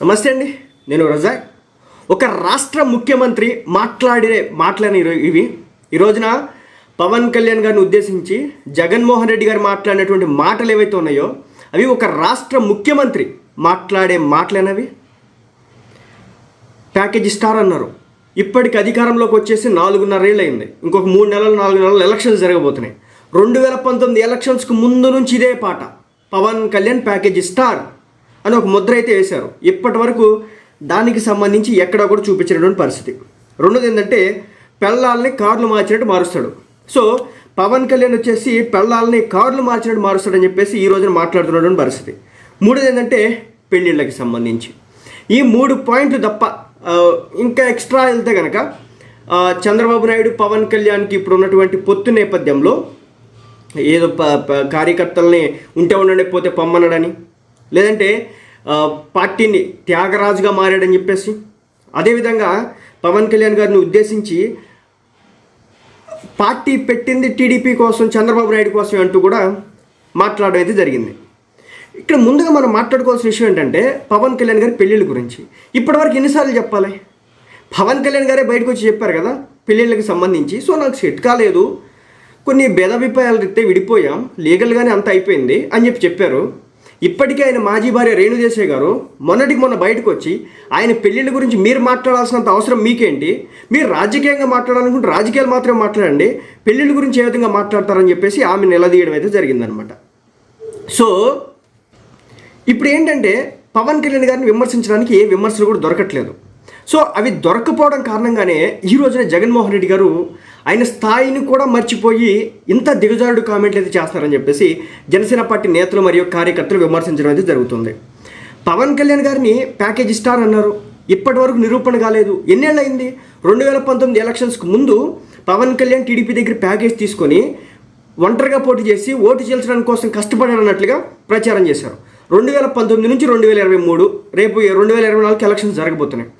నమస్తే అండి నేను రజాక్ ఒక రాష్ట్ర ముఖ్యమంత్రి మాట్లాడే మాట్లాడిన ఇవి. ఈ రోజున పవన్ కళ్యాణ్ గారిని ఉద్దేశించి జగన్మోహన్ రెడ్డి గారు మాట్లాడినటువంటి మాటలు ఏవైతే ఉన్నాయో అవి ఒక రాష్ట్ర ముఖ్యమంత్రి మాట్లాడే మాటలేనవి ప్యాకేజీ స్టార్ అన్నారు. ఇప్పటికి అధికారంలోకి వచ్చేసి నాలుగున్నరేళ్ళు అయింది ఇంకొక మూడు నెలలు నాలుగు నెలలు ఎలక్షన్స్ జరగబోతున్నాయి. రెండు వేల పంతొమ్మిది ఎలక్షన్స్కి ముందు నుంచి ఇదే పాట. Pawan Kalyan package star. అని ఒక ముద్ర అయితే వేశారు. ఇప్పటి వరకు దానికి సంబంధించి ఎక్కడా కూడా చూపించినటువంటి పరిస్థితి. రెండోది ఏంటంటే పెళ్ళాలని కార్లు మార్చినట్టు మారుస్తాడు. సో పవన్ కళ్యాణ్ వచ్చేసి పెళ్ళాలని కార్లు మార్చినట్టు మారుస్తాడని చెప్పేసి ఈ రోజున మాట్లాడుతున్నటువంటి పరిస్థితి. మూడోది ఏంటంటే పెళ్ళిళ్ళకి సంబంధించి. ఈ మూడు పాయింట్లు తప్ప ఇంకా ఎక్స్ట్రా వెళ్తే కనుక చంద్రబాబు నాయుడు పవన్ కళ్యాణ్కి ఇప్పుడు ఉన్నటువంటి పొత్తు నేపథ్యంలో ఏదో ప ప- కార్యకర్తల్ని ఉంటే ఉండండి పోతే పొమ్మనడని లేదంటే పార్టీని త్యాగరాజుగా మారాడని చెప్పేసి అదేవిధంగా పవన్ కళ్యాణ్ గారిని ఉద్దేశించి పార్టీ పెట్టింది టీడీపీ కోసం చంద్రబాబు నాయుడు కోసం అంటూ కూడా మాట్లాడడం అయితే జరిగింది. ఇక్కడ ముందుగా మనం మాట్లాడుకోవాల్సిన విషయం ఏంటంటే పవన్ కళ్యాణ్ గారి పెళ్ళిళ్ళ గురించి. ఇప్పటివరకు ఎన్నిసార్లు చెప్పాలి? పవన్ కళ్యాణ్ గారే బయటకు వచ్చి చెప్పారు కదా పెళ్ళిళ్ళకి సంబంధించి. సో నాకు సెట్ కాలేదు. కొన్ని భేదాభిప్రాయాలు రీత్యా విడిపోయాం. లీగల్గానే అంత అయిపోయింది అని చెప్పి చెప్పారు. ఇప్పటికే ఆయన మాజీ భార్య రేణుదేశాయ్ గారు మొన్నటికి మొన్న బయటకు వచ్చి ఆయన పెళ్ళిళ్ళ గురించి మీరు మాట్లాడాల్సినంత అవసరం మీకేంటి? మీరు రాజకీయంగా మాట్లాడాలనుకుంటే రాజకీయాలు మాత్రమే మాట్లాడండి పెళ్ళిళ్ళ గురించి ఏ విధంగా మాట్లాడతారని చెప్పేసి ఆమె నిలదీయడం అయితే జరిగిందనమాట సో ఇప్పుడు ఏంటంటే పవన్ కళ్యాణ్ గారిని విమర్శించడానికి ఏ విమర్శలు కూడా దొరకట్లేదు. సో అవి దొరకపోవడం కారణంగానే ఈ రోజున జగన్మోహన్ రెడ్డి గారు ఆయన స్థాయిని కూడా మర్చిపోయి ఇంత దిగజారుడు కామెంట్లు అయితే చేస్తున్నారని చెప్పేసి జనసేన పార్టీ నేతలు మరియు కార్యకర్తలు విమర్శించడం అయితే జరుగుతుంది. పవన్ కళ్యాణ్ గారిని ప్యాకేజ్ స్టార్ అన్నారు. ఇప్పటి వరకు నిరూపణ కాలేదు. ఎన్నేళ్ళయింది? రెండు వేల పంతొమ్మిది ఎలక్షన్స్కి ముందు పవన్ కళ్యాణ్ టీడీపీ దగ్గర ప్యాకేజ్ తీసుకొని ఒంటరిగా పోటీ చేసి ఓటు చేల్చడానికి కోసం కష్టపడారన్నట్లుగా ప్రచారం చేశారు. రెండు వేల పంతొమ్మిది నుంచి రెండు వేల ఇరవై మూడు రేపు రెండు వేల ఇరవై నాలుగు ఎలక్షన్స్ జరగబోతున్నాయి.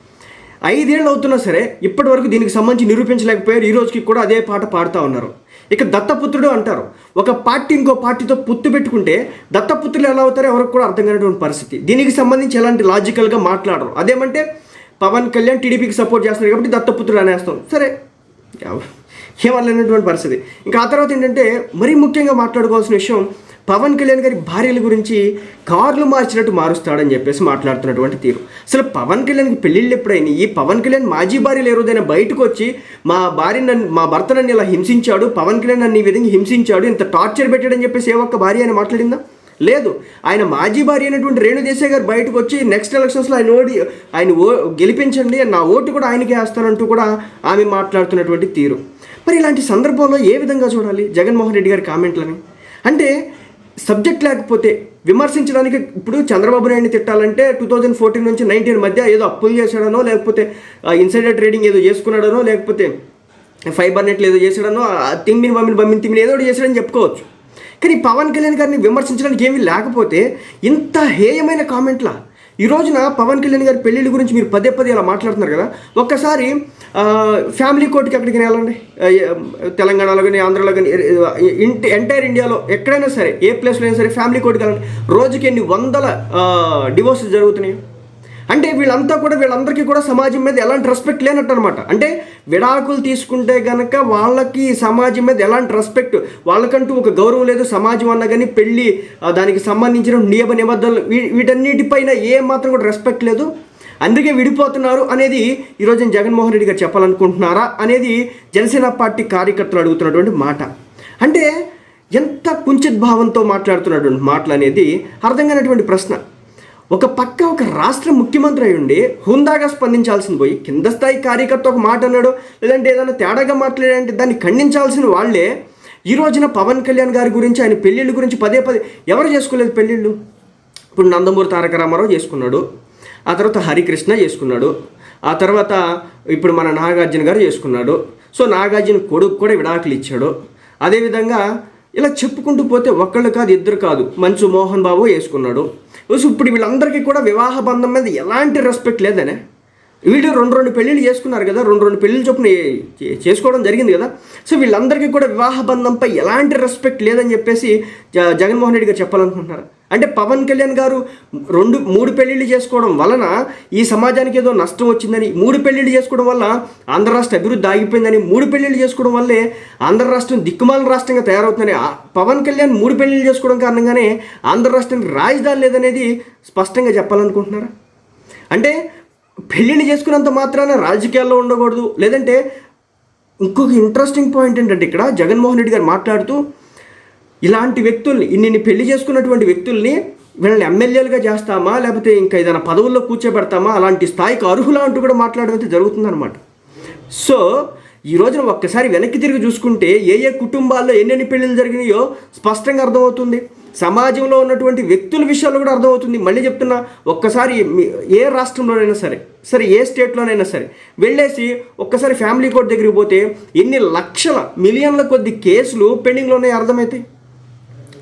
ఐదేళ్ళు అవుతున్నా సరే ఇప్పటి వరకు దీనికి సంబంధించి నిరూపించలేకపోయారు. ఈ రోజుకి కూడా అదే పాట పాడుతూ ఉన్నారు. ఇక దత్తపుత్రుడు అంటారు ఒక పార్టీ ఇంకో పార్టీతో పుత్తు పెట్టుకుంటే దత్తపుత్రులు ఎలా అవుతారో ఎవరికి కూడా అర్థం కానటువంటి పరిస్థితి. దీనికి సంబంధించి ఎలాంటి లాజికల్గా మాట్లాడరు. అదేమంటే పవన్ కళ్యాణ్ టీడీపీకి సపోర్ట్ చేస్తున్నారు కాబట్టి దత్తపుత్రుడు అనేస్తాం సరే ఏమనలేనటువంటి పరిస్థితి? ఇంకా ఆ తర్వాత ఏంటంటే మరీ ముఖ్యంగా మాట్లాడుకోవాల్సిన విషయం పవన్ కళ్యాణ్ గారి భార్యల గురించి కార్లు మార్చినట్టు మారుస్తాడని చెప్పేసి మాట్లాడుతున్నటువంటి తీరు. అసలు పవన్ కళ్యాణ్కి పెళ్ళిళ్ళు ఎప్పుడైనా ఈ పవన్ కళ్యాణ్ మాజీ భార్యలు ఎవరోదైనా బయటకు వచ్చి మా భార్య నన్ను మా భర్త నన్ను ఇలా హింసించాడు పవన్ కళ్యాణ్ నన్ను ఈ విధంగా హింసించాడు ఇంత టార్చర్ పెట్టాడని చెప్పేసి ఏ ఒక్క భార్య ఆయన మాట్లాడిందా? లేదు. ఆయన మాజీ భార్య అయినటువంటి రేణు దేశాయ్ గారు బయటకు వచ్చి నెక్స్ట్ ఎలక్షన్స్లో ఆయన ఓడి ఆయన ఓ గెలిపించండి నా ఓటు కూడా ఆయనకే వేస్తానంటూ కూడా ఆమె మాట్లాడుతున్నటువంటి తీరు. మరి ఇలాంటి సందర్భంలో ఏ విధంగా చూడాలి జగన్మోహన్ రెడ్డి గారి కామెంట్లని? అంటే సబ్జెక్ట్ లేకపోతే విమర్శించడానికి ఇప్పుడు చంద్రబాబు నాయుడిని తిట్టాలంటే టూ థౌజండ్ ఫోర్టీన్ నుంచి నైన్టీన్ మధ్య ఏదో అప్పులు చేశాడనో లేకపోతే ఇన్సైడర్ ట్రేడింగ్ ఏదో చేసుకున్నాడనో లేకపోతే ఫైబర్ నెట్లు ఏదో చేశాడనో ఆ తిమ్మిని బమ్మిని బమ్మిని తిమ్మిని ఏదో చేశాడని చెప్పుకోవచ్చు. కానీ పవన్ కళ్యాణ్ గారిని విమర్శించడానికి ఏమీ లేకపోతే ఇంత హేయమైన కామెంట్లా ఈ రోజున పవన్ కళ్యాణ్ గారి పెళ్ళిళ్ళ గురించి మీరు పదే పదే అలా మాట్లాడుతున్నారు కదా. ఒక్కసారి ఫ్యామిలీ కోర్టుకి ఎక్కడికి వెళ్ళండి. తెలంగాణలో కానీ ఆంధ్రలో కానీ ఇంటి ఎంటైర్ ఇండియాలో ఎక్కడైనా సరే ఏ ప్లేస్లో అయినా సరే ఫ్యామిలీ కోర్టుకి వెళ్ళండి. రోజుకి ఎన్ని వందల డివోర్సెస్ జరుగుతున్నాయి? అంటే వీళ్ళంతా కూడా వీళ్ళందరికీ కూడా సమాజం మీద ఎలాంటి రెస్పెక్ట్ లేనట్టు అనమాట అంటే విడాకులు తీసుకుంటే గనక వాళ్ళకి సమాజం మీద ఎలాంటి రెస్పెక్ట్ వాళ్ళకంటూ ఒక గౌరవం లేదు సమాజం అన్న కానీ పెళ్ళి దానికి సంబంధించిన నియమ నిబంధనలు వీ- వీటన్నిటిపైన ఏ మాత్రం కూడా రెస్పెక్ట్ లేదు. అందుకే విడిపోతున్నారు అనేది ఈరోజు నేను జగన్మోహన్ రెడ్డి గారు చెప్పాలనుకుంటున్నారా అనేది జనసేన పార్టీ కార్యకర్తలు అడుగుతున్నటువంటి మాట. అంటే ఎంత కుంచిత్ భావంతో మాట్లాడుతున్నటువంటి మాటలు అనేది అర్థం కానటువంటి ప్రశ్న. ఒక పక్క ఒక రాష్ట్ర ముఖ్యమంత్రి అయి ఉండి హుందాగా స్పందించాల్సింది పోయి కింద స్థాయి కార్యకర్త ఒక మాట అన్నాడు లేదంటే ఏదైనా తేడాగా మాట్లాడాడంటే దాన్ని ఖండించాల్సిన వాళ్ళే. ఈ రోజున పవన్ కళ్యాణ్ గారి గురించి ఆయన పెళ్ళిళ్ళ గురించి పదే పదే ఎవరు చేసుకోలేదు పెళ్ళిళ్ళు? ఇప్పుడు నందమూరి తారక రామారావు చేసుకున్నాడు ఆ తర్వాత హరికృష్ణ చేసుకున్నాడు ఆ తర్వాత ఇప్పుడు మన నాగార్జున గారు చేసుకున్నాడు. సో నాగార్జున కొడుకు కూడా విడాకులు ఇచ్చాడు. అదేవిధంగా ఇలా చెప్పుకుంటూ పోతే ఒక్కళ్ళు కాదు ఇద్దరు కాదు. మంచు మోహన్ బాబు వేసుకున్నాడు. ఇప్పుడు వీళ్ళందరికీ కూడా వివాహ బంధం మీద ఎలాంటి రెస్పెక్ట్ లేదనే. వీళ్ళు రెండు రెండు పెళ్ళిళ్ళు చేసుకున్నారు కదా రెండు రెండు పెళ్ళిళ్ళు చొప్పున చేసుకోవడం జరిగింది కదా. సో వీళ్ళందరికీ కూడా వివాహ బంధంపై ఎలాంటి రెస్పెక్ట్ లేదని చెప్పేసి జ- జగన్మోహన్ రెడ్డి గారు చెప్పాలనుకుంటున్నారు? అంటే పవన్ కళ్యాణ్ గారు రెండు మూడు పెళ్ళిళ్ళు చేసుకోవడం వలన ఈ సమాజానికి ఏదో నష్టం వచ్చిందని మూడు పెళ్ళిళ్ళు చేసుకోవడం వల్ల ఆంధ్ర రాష్ట్ర అభివృద్ధి ఆగిపోయిందని మూడు పెళ్ళిళ్ళు చేసుకోవడం వల్లే ఆంధ్ర రాష్ట్రం దిక్కుమాల రాష్ట్రంగా తయారవుతుందని ఆ- పవన్ కళ్యాణ్ మూడు పెళ్ళిళ్ళు చేసుకోవడం కారణంగానే ఆంధ్ర రాష్ట్రానికి రాజధాని లేదనేది స్పష్టంగా చెప్పాలనుకుంటున్నారా? అంటే పెళ్ళిళ్ళు చేసుకున్నంత మాత్రాన రాజకీయాల్లో ఉండకూడదు లేదంటే ఇంకొక ఇంట్రెస్టింగ్ పాయింట్ ఏంటంటే ఇక్కడ జగన్మోహన్ రెడ్డి గారు మాట్లాడుతూ ఇలాంటి వ్యక్తుల్ని ఇన్ని పెళ్ళి చేసుకున్నటువంటి వ్యక్తుల్ని వీళ్ళని ఎమ్మెల్యేలుగా చేస్తామా? లేకపోతే ఇంకా ఏదైనా పదవుల్లో కూర్చోబెడతామా? అలాంటి స్థాయికి అర్హులా అంటూ కూడా మాట్లాడడం అయితే జరుగుతుందన్నమాట. సో ఈ రోజున ఒక్కసారి వెనక్కి తిరిగి చూసుకుంటే ఏ ఏ కుటుంబాల్లో ఎన్నెన్ని పెళ్ళిళ్ళు జరిగినాయో స్పష్టంగా అర్థమవుతుంది. సమాజంలో ఉన్నటువంటి వ్యక్తుల విషయాలు కూడా అర్థమవుతుంది. మళ్ళీ చెప్తున్నా ఒక్కసారి ఏ రాష్ట్రంలోనైనా సరే సరే ఏ స్టేట్లోనైనా సరే వెళ్ళేసి ఒక్కసారి ఫ్యామిలీ కోర్ట్ దగ్గరికి పోతే ఎన్ని లక్షల మిలియన్ల కొద్ది కేసులు పెండింగ్లో ఉన్నాయి అర్థమవుతాయి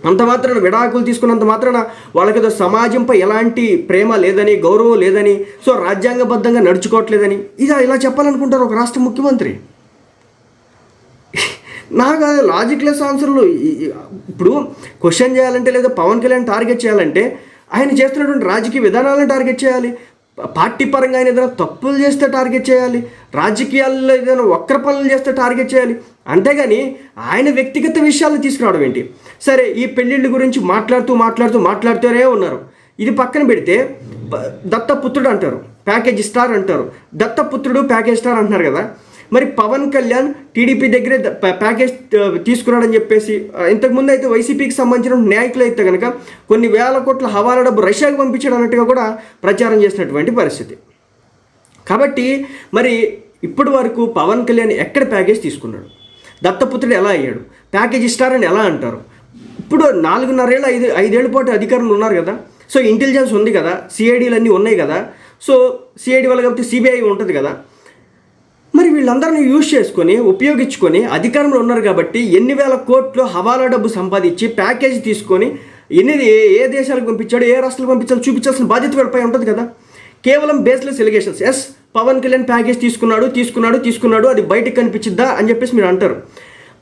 అంత మాత్రాన విడాకులు తీసుకున్నంత మాత్రాన వాళ్ళకి సమాజంపై ఎలాంటి ప్రేమ లేదని గౌరవం లేదని సో రాజ్యాంగబద్ధంగా నడుచుకోవట్లేదని. ఇలా ఇలా చెప్పాలనుకుంటారు ఒక రాష్ట్ర ముఖ్యమంత్రి. నాకు అది లాజిక్లెస్ ఆన్సర్లు ఇప్పుడు క్వశ్చన్ చేయాలంటే లేదా పవన్ కళ్యాణ్ టార్గెట్ చేయాలంటే ఆయన చేస్తున్నటువంటి రాజకీయ విధానాలను టార్గెట్ చేయాలి. పార్టీ పరంగా ఆయన ఏదైనా తప్పులు చేస్తే టార్గెట్ చేయాలి రాజకీయాల్లో ఏదైనా వక్ర పనులు చేస్తే టార్గెట్ చేయాలి. అంతేగాని ఆయన వ్యక్తిగత విషయాలు తీసుకురావడం ఏంటి? సరే ఈ పెళ్ళిళ్ళ గురించి మాట్లాడుతూ మాట్లాడుతూ మాట్లాడుతూనే ఉన్నారు. ఇది పక్కన పెడితే దత్తపుత్రుడు అంటారు. ప్యాకేజ్ స్టార్ అంటారు. దత్తపుత్రుడు ప్యాకేజ్ స్టార్ అంటున్నారు కదా. మరి పవన్ కళ్యాణ్ టీడీపీ దగ్గరే ప్యాకేజ్ తీసుకున్నాడని చెప్పేసి ఇంతకుముందు అయితే వైసీపీకి సంబంధించిన నాయకులు అయితే కనుక కొన్ని వేల కోట్ల హవాలా డబ్బు రష్యాకి పంపించాడు అన్నట్టుగా కూడా ప్రచారం చేసినటువంటి పరిస్థితి. కాబట్టి మరి ఇప్పటి వరకు పవన్ కళ్యాణ్ ఎక్కడ ప్యాకేజ్ తీసుకున్నాడు? దత్తపుత్రుడు ఎలా అయ్యాడు? ప్యాకేజ్ ఇస్తారని ఎలా అంటారు? ఇప్పుడు నాలుగున్నరేళ్ళు ఐదు ఐదేళ్ళ పాటు అధికారులు ఉన్నారు కదా. సో ఇంటెలిజెన్స్ ఉంది కదా. సిఐడీలు అన్నీ ఉన్నాయి కదా. సో సిఐడి వల్ల కాబట్టి సిబిఐ ఉంటుంది కదా. మరి వీళ్ళందరినీ యూజ్ చేసుకొని ఉపయోగించుకొని అధికారంలో ఉన్నారు కాబట్టి ఎన్ని వేల కోట్లు హవాలా డబ్బు సంపాదించి ప్యాకేజీ తీసుకొని ఎన్ని ఏ ఏ దేశాలకు పంపించాడు ఏ రాష్ట్రాలకు పంపించాలో చూపించాల్సిన బాధ్యత వీళ్ళపై ఉంటుంది కదా. కేవలం baseless allegations as Pawan Kalyan package తీసుకున్నాడు తీసుకున్నాడు తీసుకున్నాడు అది బయటకు కనిపించిద్దా అని చెప్పేసి మీరు అంటారు.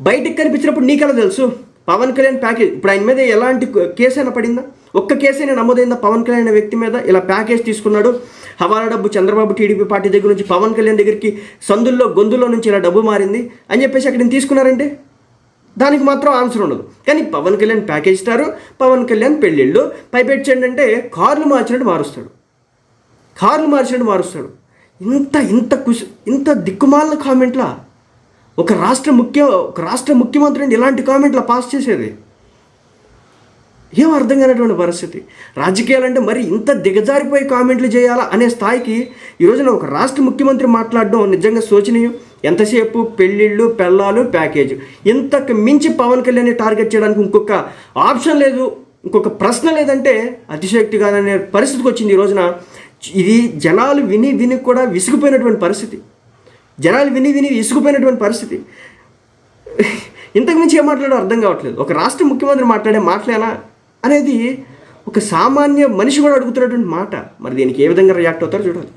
బయటకు కనిపించినప్పుడు నీకెలా తెలుసు? పవన్ కళ్యాణ్ ప్యాకేజ్ ఇప్పుడు ఆయన మీద ఎలాంటి కేసు అయినా పడిందా? ఒక్క కేసైనా నమోదైన పవన్ కళ్యాణ్ అనే వ్యక్తి మీద ఇలా ప్యాకేజ్ తీసుకున్నాడు. హవాలా డబ్బు చంద్రబాబు టీడీపీ పార్టీ దగ్గర నుంచి పవన్ కళ్యాణ్ దగ్గరికి సందుల్లో గొంతుల్లో నుంచి ఇలా డబ్బు మారింది అని చెప్పేసి అక్కడ తీసుకున్నారంటే? దానికి మాత్రం ఆన్సర్ ఉండదు. కానీ పవన్ కళ్యాణ్ ప్యాకేజ్ ఇస్తారు. పవన్ కళ్యాణ్ పెళ్ళిళ్ళు. పైపెట్టి ఏంటంటే కార్లు మార్చినట్టు మారుస్తాడు. కార్లు మార్చినట్టు మారుస్తాడు. ఇంత ఇంత కుష్ ఇంత దిక్కుమాలిన కామెంట్లా? ఒక రాష్ట్ర ముఖ్య ఒక రాష్ట్ర ముఖ్యమంత్రిని ఇలాంటి కామెంట్లా పాస్ చేసేది? ఏం అర్థం కానటువంటి పరిస్థితి? రాజకీయాలంటే మరి ఇంత దిగజారిపోయి కామెంట్లు చేయాలా అనే స్థాయికి ఈ రోజున ఒక రాష్ట్ర ముఖ్యమంత్రి మాట్లాడడం నిజంగా శోచనీయం. ఎంతసేపు పెళ్ళిళ్ళు పెళ్ళాలు ప్యాకేజ్. ఇంతకు మించి పవన్ కళ్యాణ్ టార్గెట్ చేయడానికి ఇంకొక ఆప్షన్ లేదు ఇంకొక ప్రశ్న లేదంటే అతిశక్తి కాదనే పరిస్థితికి వచ్చింది ఈ రోజున. ఇది జనాలు విని విని కూడా విసిగిపోయినటువంటి పరిస్థితి. జనాలు విని విని విసిగిపోయినటువంటి పరిస్థితి. ఇంతకుమించి ఏం మాట్లాడో అర్థం కావట్లేదు. ఒక రాష్ట్ర ముఖ్యమంత్రి మాట్లాడే మాటలేనా? అనేది ఒక సామాన్య మనిషి కూడా అడుగుతున్నటువంటి మాట. మరి దీనికి ఏ విధంగా రియాక్ట్ అవుతారో చూడాలి.